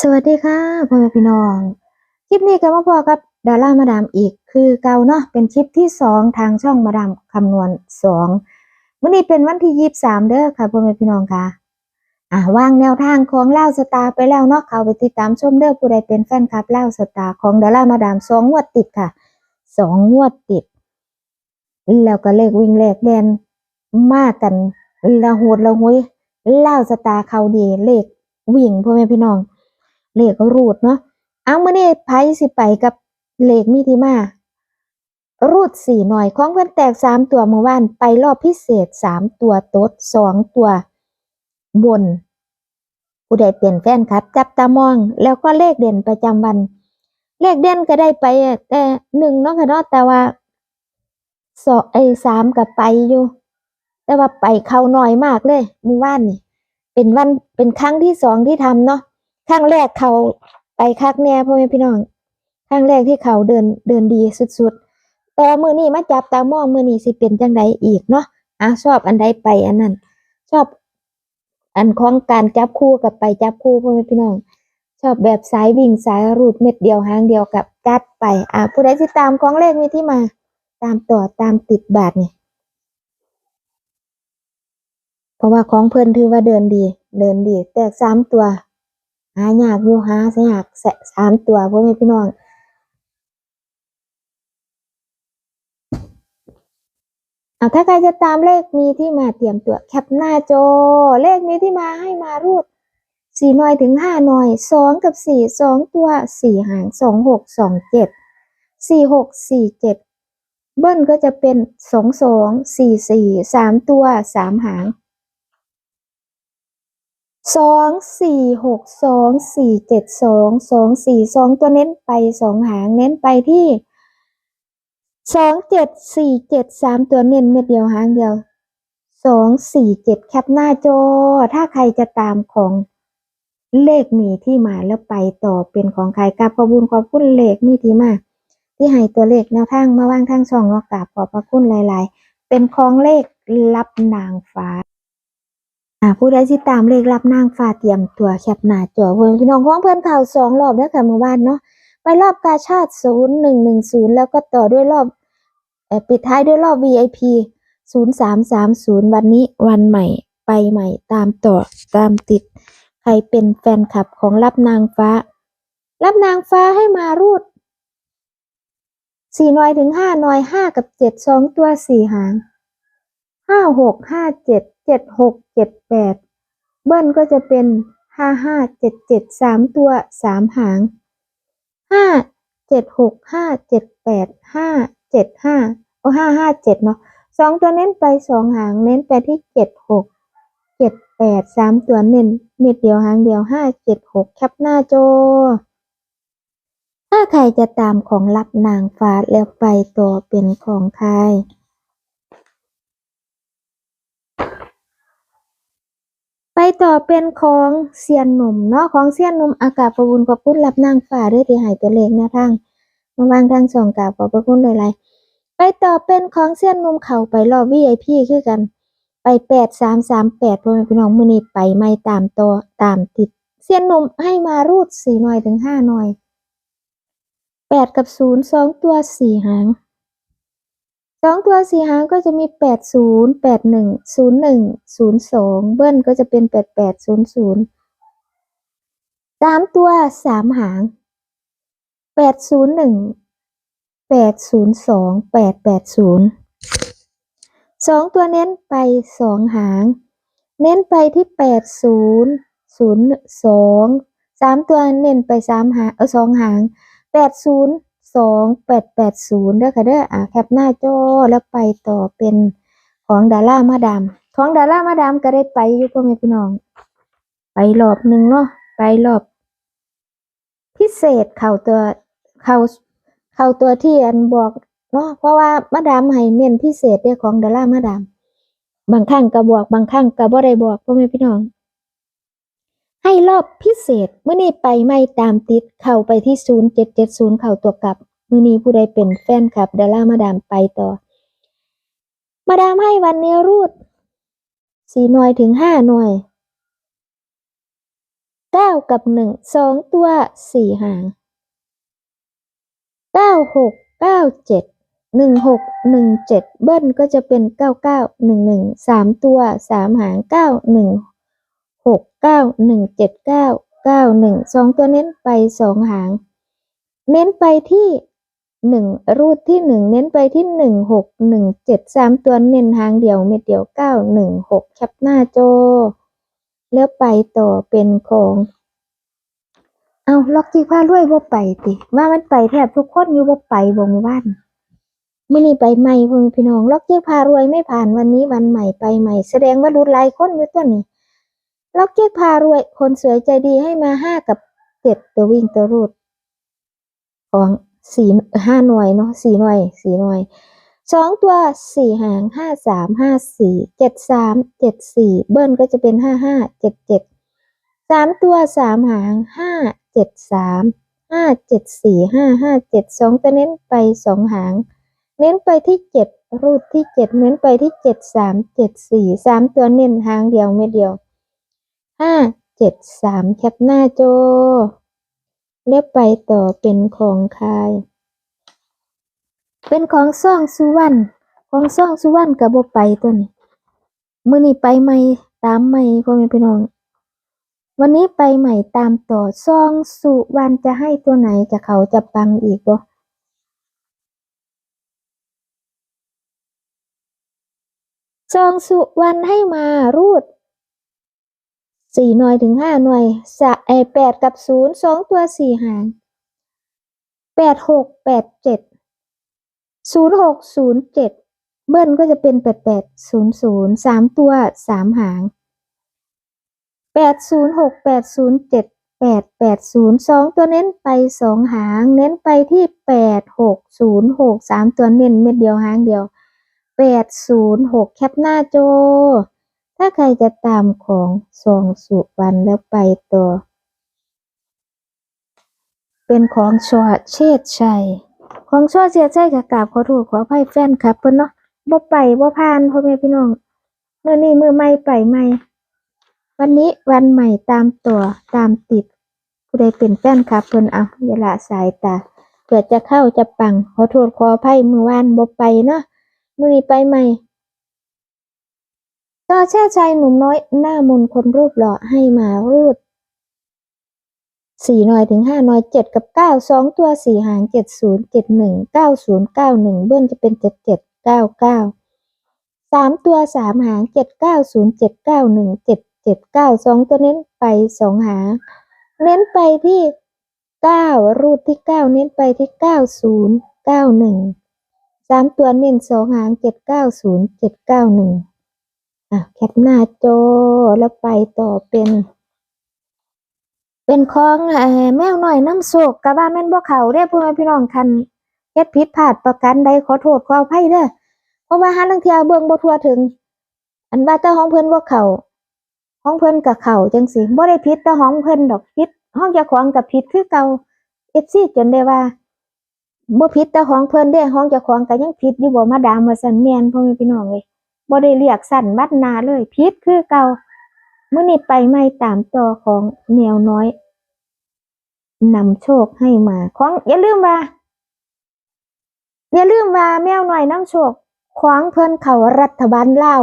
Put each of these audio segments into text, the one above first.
สวัสดีค่ะพ่อแม่พี่น้อง คลิปนี้ก็มาพอกับดารามาดามอีก คือเก่าเนาะเป็นคลิปที่สองทางช่องมาดามคำนวณสองวันนี้เป็นวันที่ยี่สิบสามเด้อค่ะพ่อแม่พี่น้องค่ะอ่าวางแนวทางของเล่าสตาไปแล้วเนาะเขาไปติดตามชมเด้อผู้ใดเป็นแฟนคลับเล่าสตาของดารามาดามสองงวดติดค่ะสองงวดติด แล้วก็เลขวิ่งเลขเด่นมากันละโหดละหุยเล่าสตาเขาดีเลขวิ่งพ่อแม่พี่น้อง เลขรูดเนาะเอามื่อนี้ไพ่สิไปกับเลขมีที่มา รูดสี่หน่อยของเพื่อนแตกสามตัวเมื่อวานไปรอบพิเศษสามตัวโต๊ดสองตัวบน ผู้ใดเปลี่ยนแฟนครับจับตามอง แล้วก็เลขเด่นประจำวัน เลขเด่นก็ได้ไปแต่หนึ่งเนาะค่ะเนาะแต่ว่าสองไอ้สามกับไปอยู่ แต่ว่าไปเข้าน้อยมากเลยเมื่อวานนี่เป็นวันเป็นครั้งที่สองที่ทำเนาะ ครั้งแรกเขาไปคักแน่พ่อแม่พี่น้องครั้งแรกที่เขาเดินเดินดีสุดๆ แต่มือนี้มาจับตามองมือนี้สิเป็นจังใดอีกเนาะอะชอบอันใดไปอันนั้น ชอบอันของการจับคู่กับไปจับคู่พ่อแม่พี่น้อง ชอบแบบสายวิ่งสายรูดเม็ดเดียวหางเดียวกับจัดไปอะผู้ใดที่ตามของเลขมีที่มา ตามต่อตามติดบาทนี่เพราะว่าของเพิ่นถือว่าเดินดี เดินดี แตกสามตัว หายากอยู่หาสยากแสสามตัวพ่อแม่พี่น้องเอาถ้าใครจะตามเลขมีที่มาเตรียมตัวแคปหน้าจอ เลขมีที่มาให้มารูดสี่หน่อยถึงห้าหน่อยสองกับสี่สองตัวสี่หางสองหกสองเจ็ดสี่หกสี่เจ็ดเบิ้ลก็จะเป็นสองสองสี่สี่สามตัวสามหาง สองสี่หกสองสี่เจ็ดสองสองสี่สองตัวเน้นไปสองหางเน้นไปที่สองเจ็ดสี่เจ็ดสามตัวเน้นเม็ดเดียวหางเดียวสองสี่เจ็ดแคปหน้าจอ ถ้าใครจะตามของเลขมีที่มาแล้วไปต่อเป็นของใครกับขอบุญขอบคุณเลขมีที่มาที่ให้ตัวเลขแนวทางมาว่างทางช่องเรากราบขอบพระคุณหลาย ๆ เป็นของเลขรับนางฟ้า ผู้ใดที่ตามเลขรับนางฟ้าเตรียมตัวแคปหน้าจอเพื่อนพี่น้องของเพื่อนข่าวสองรอบแล้วค่ะเมื่อวานเนาะไปรอบกาชาติศูนย์หนึ่งหนึ่งศูนย์แล้วก็ต่อด้วยรอบปิดท้ายด้วยรอบ VIP ศูนย์สามสามศูนย์วันนี้วันใหม่ไปใหม่ตามต่อตามติด ใครเป็นแฟนคลับของรับนางฟ้า รับนางฟ้าให้มารูดสี่น่อยถึงห้าน่อยห้ากับเจ็ดสองตัวสี่หางห้าหกห้าเจ็ด เจ็ดหกเจ็ดแปดเบิ้ลก็จะเป็นห้าห้าเจ็ดเจ็ดสามตัวสามหางห้าเจ็ดหกห้าเจ็ดแปดห้าเจ็ดห้าโอ้ห้าห้าเจ็ดเนาะสองตัวเน้นไปสองหางเน้นไปที่เจ็ดหกเจ็ดแปดสามตัวเน้นเม็ดเดียวหางเดียวห้าเจ็ดหกแคปหน้าจอถ้าใครจะตามของรับนางฟ้าแล้วไปต่อเป็นของใคร ไป ต่อเป็นของเซียนหนุ่มเนาะของเซียนหนุ่มอากาศประวุนขอบคุณรับนางฟ้าด้วยที่หายตัวเลขนวทางมาวางทางสองกาบขอบพระคุณหลายๆไปต่อเป็นของเซียนหนุ่มเข้าไปรอบ VIP คือกัน ไปแปดสามสามแปดพ่อแม่พี่น้องมือนี้ไปไม่ตามตัวตามติดเซียนหนุ่มให้มารูดสี่หน่อยถึงห้าหน่อยแปดกับศูนย์สองตัวสี่หาง สองตัวสี่หางก็จะมีแปดศูนย์แปดหนึ่งศูนย์หนึ่งศูนย์สองเบิ้ลก็จะเป็นแปดแปดศูนย์ศูนย์สามตัวสามหางแปดศูนย์หนึ่งแปดศูนย์สองแปดแปดศูนย์สองตัวเน้นไปสองหาง เน้นไปที่แปดศูนย์ศูนย์สองสามตัวเน้นไปสามหางเออสองหางแปดศูนย์ สองแปดแปดศูนย์เด้อค่ะเด้ออะแคปหน้าจอแล้วไปต่อเป็นของดารามาดามของดารามาดามก็ได้ไปอยู่พ่อแม่พี่น้อง ไปรอบหนึ่งเนาะไปรอบ พิเศษเข้าตัวเข้าเข้าตัวที่อันบอกเนาะเพราะว่ามาดามให้เน้นพิเศษเด้อของดารามาดามบางครั้งก็บอกบางครั้งก็บ่ได้บอกพ่อแม่พี่น้อง ให้รอบพิเศษเมื่อนี้ไปไม่ตามติดเข้าไปที่ศูนย์เจ็ดเจ็ดศูนย์เข้าตัวกลับมื่อนี้ผู้ใดเป็นแฟนคลับดารามาดามไปต่อ มาดามให้วันเนี้รูดสี่หน่วยถึงห้าหน่วยเก้ากับหนึ่งสองตัวสี่หางเก้าหกเก้าเจ็ดหนึ่งหกหนึ่งเจ็ดเบิ้ลก็จะเป็นเก้าเก้าหนึ่งหนึ่งสามตัวสามหางเก้าหนึ่ง หกเก้าหนึ่งเจ็ดเก้าเก้าหนึ่งสองตัวเน้นไปสองหาง เน้นไปที่หนึ่งรูดที่หนึ่งเน้นไปที่หนึ่งหกหนึ่งเจ็ดสามตัวเน้นหางเดียวเม็ดเดียวเก้าหนึ่งหกแคปหน้าโจ แล้วไปต่อเป็นของ เอาล็อกที่ผ้ารวยบ่ไปติว่ามันไปแทบทุกคนอยู่บ่ไปบ่หมู่านมื้อนี้ไปใหม่พ่อพี่น้องล็อกที่พารวยไม่ผ่านวันนี้วันใหม่ไปใหม่ แสดงว่ารุดลายคนอยู่ตัวนี้ ล็อกที่พารวย คนสวยใจดีให้มาห้ากับเจ็ดตัววิ่งตัวรูด ของสี่ห้าหน่วยเนาะสี่หน่วยสี่หน่วยสองตัวสี่หางห้าสามห้าสี่เจ็ดสามเจ็ดสี่เบิ้ลก็จะเป็นห้าห้าเจ็ดเจ็ดสามตัวสามหางห้าเจ็ดสามห้าเจ็ดสี่ห้าห้าเจ็ดสองตัวเน้นไปสองหาง เน้นไปที่เจ็ดรูดที่เจ็ดเน้นไปที่เจ็ดสามเจ็ดสี่สามตัวเน้นหางเดียวเม็ดเดียว ห้าเจ็ดสามแคปหน้าโจเรียบไปต่อเป็นของใคายเป็นของซ่องสุวรรณของซ่องสุวรรณกับบไปตัวนี้มื้อนี้ไปใหม่ตามใหม่พ่อแม่พี่น้อง วันนี้ไปใหม่ตามต่อซ่องสุวรรณจะให้ตัวไหนจะเขาจะปังอีกบ่ซองสุวรรณให้มารูด สี่หน่วยถึงห้าหน่วยสะเออแปดกับศูนย์สองตัวสี่หางแปดหกแปดเจ็ดศูนย์หกศูนย์เจ็ดเบิ้ลก็จะเป็นแปดแปดศูนย์ศูนย์สามตัวสามหางแปดศูนย์หกแปดศูนย์เจ็ดแปดแปดศูนย์สองตัวเน้นไปสองหาง เน้นไปที่แปดหกศูนย์หกสามตัวเน้นเม็ดเดียวหางเดียวแปดศูนย์หกแคปหน้าโจ ถ้าใครจะตามของซองสุวรรณแล้วไปต่อ เป็นของชอเชษชัย ของชอเชษชัยกับกราบขอโทษขออภัยแฟนครับเพิ่อนเนาะบ่ไปบ่ผ่านพ่อแม่พี่น้องเมื่อนี้มือใหม่ไปใหม่วันนี้วันใหม่ตามตัวตามติด ผู้ใดเป็นแฟนครับเพิ่อนเอาอย่าละสายตาเผื่อจะเข้าจะปังขอโทษขออภัยมือวานบ่ไปเนาะมือนี้ไปใหม่ ต่อแช่ชายหนุ่มน้อยหน้ามนคนรูปหล่อให้มารูดสี่หน่อยถึงห้าหน่อยเจ็ดกับเก้าสองตัวสี่หางเจ็ดศูนย์เจ็ดหนึ่งเก้าศูนย์เก้าหนึ่งเบิ้ลจะเป็นเจ็ดเจ็ดเก้าเก้าสามตัวสามหางเจ็ดเก้าศูนย์เจ็ดเก้าหนึ่งเจ็ดเจ็ดเก้าสองตัวเน้นไปสองหางเน้นไปที่เก้ารูดที่เก้าเน้นไปที่เก้าศูนย์เก้าหนึ่งสามตัวเน้นสองหางเจ็ดเก้าศูนย์เจ็ดเก้าหนึ่ง อะแคปหน้าจอแล้วไปต่อเป็น เป็นของแมวหน่อยน้ำโศกกะว่าแม่นบ่เขาเด้อพ่อแม่พี่น้องคันเฮ็ดผิดพลาดประกันใดขอโทษขออภัยเด้อเพราะว่าหาลังเทียเบิ่งบ่ทั่วถึง อันว่าแต่ของเพิ่นบ่เข้าของเพิ่นก็เขาจังซี่บ่ได้ผิดแต่ของเพิ่นดอกผิดห้องเจ้าของก็ผิดคือเก่า FC จนได้ว่าบ่ผิดแต่ของเพิ่นเด้ห้องเจ้าของก็ยังผิดอยู่บ่มาดามว่าซั่นแม่นพ่อแม่พี่น้องเอ้ย บ่ได้เรียกสั้นบัดนาเลยพิษคือเก่ามื้อนี้ไปไม่ตามต่อของแนวน้อยนำโชคให้มาของอย่าลืมว่า อย่าลืมว่าแมวน้อยนำโชคของเพิ่อนเขารัฐบาลเล่า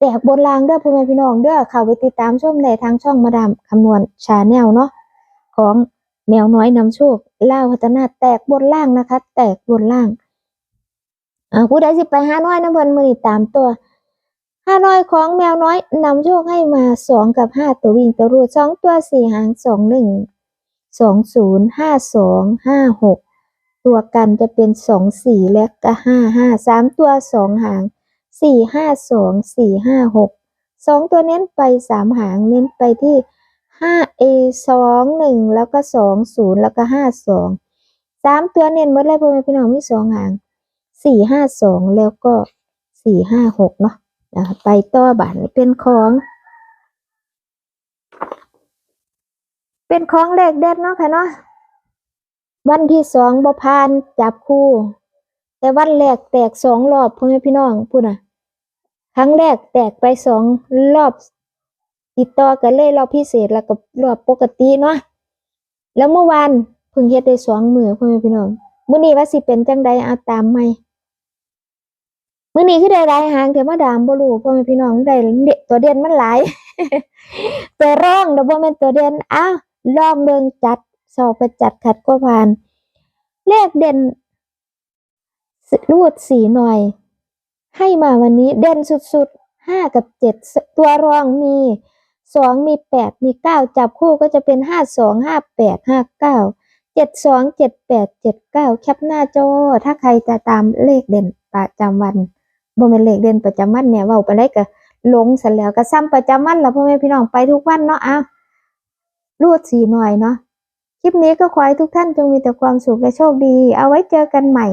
แตกบนรางเด้อพ่อแม่พี่น้องเด้อเข้าไปติดตามชมได้ทางช่องมาดามคำนวณชาแนลเนาะของแมวน้อยนำโชคเล่าพัฒนาแตกบนล่างนะคะ แตกบนล่าง อ่าผู้ใดสิไปห้าน้อยน้ำเพินมือนี่ตามตัวห้าน้อยของแมวน้อยนำโชคให้มาสองกับห้าตัววิ่งตัวรูดสองตัวสี่หางสองหนึ่งสองศูนย์ห้าสองห้าหกตัวกันจะเป็นสองสี่และก็ห้าห้าสามตัวสองหางสี่ห้าสองสี่ห้าหกสองตัวเน้นไปสามหางเน้นไปที่ห้าเอสองหนึ่งแล้วก็สองศูนย์แล้วก็ห้าสองสามตัวเน้นหมดเลยพ่อแม่พี่น้องมีสองหาง สี่ห้าสองแล้วก็สี่ห้าหกเนาะนะคะไปต่อบาทนี้เป็นของ เป็นของเลขเด็ดเนาะค่ะเนาะวันที่สองบพานจับคู่ แต่วันแรกแตกสองรอบพ่อแม่พี่น้องพูดนะครั้งแรกแตกไปสองรอบ ติดต่อกันเลยรอบพิเศษแล้วก็รอบปกติเนาะแล้วเมื่อวานเพิ่งเฮ็ดได้สองมือพ่อแม่พี่น้องมื้อนี้ว่าสิเป็นจังใดเอาตามใหม มื้อนี้คือได้หลายหางแต่มาดามบ่รู้พ่อแม่พี่น้องได้เด็ตัวเด่นมันหลาย ตัวร่องเดี๋ยวบ่แม่นตัวเด่นอ้าวลองเบิ่งจัดสอบไปจัดขัดก็ผ่าน เลขเด่นรูดสีหน่อย ให้มาวันนี้เด่นสุดๆห้ากับเจ็ดตัวรองมีสองมีแปดมีเก้าจับคู่ก็จะเป็นห้าสองห้าแปดห้าเก้าเจ็ดสองเจ็ดแปดเจ็ดเก้าแคปหน้าจอถ้าใครจะตามเลขเด่นประจำวัน บ่เป็นเลขเด่นประจำวันเนี่ยเว้าไปได้ก็หลงเสร็จแล้วก็ซ้ำประจำวันแล้วพ่อแม่พี่น้องไปทุกวันเนาะอ้าวรูดสีหน่อยเนาะคลิปนี้ก็ขอให้ทุกท่านจงมีแต่ความสุขและโชคดี เอาไว้เจอกันใหม่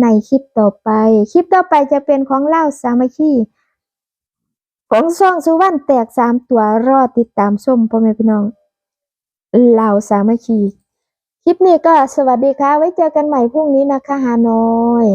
ในคลิปต่อไป คลิปต่อไปจะเป็นของเล่าสามัคคีของช่องสุวรรณแตกสามตัวรอติดตามชมพ่อแม่พี่น้องเล่าสามัคคีคลิปนี้ก็สวัสดีค่ะ ไว้เจอกันใหม่พรุ่งนี้นะคะฮานอย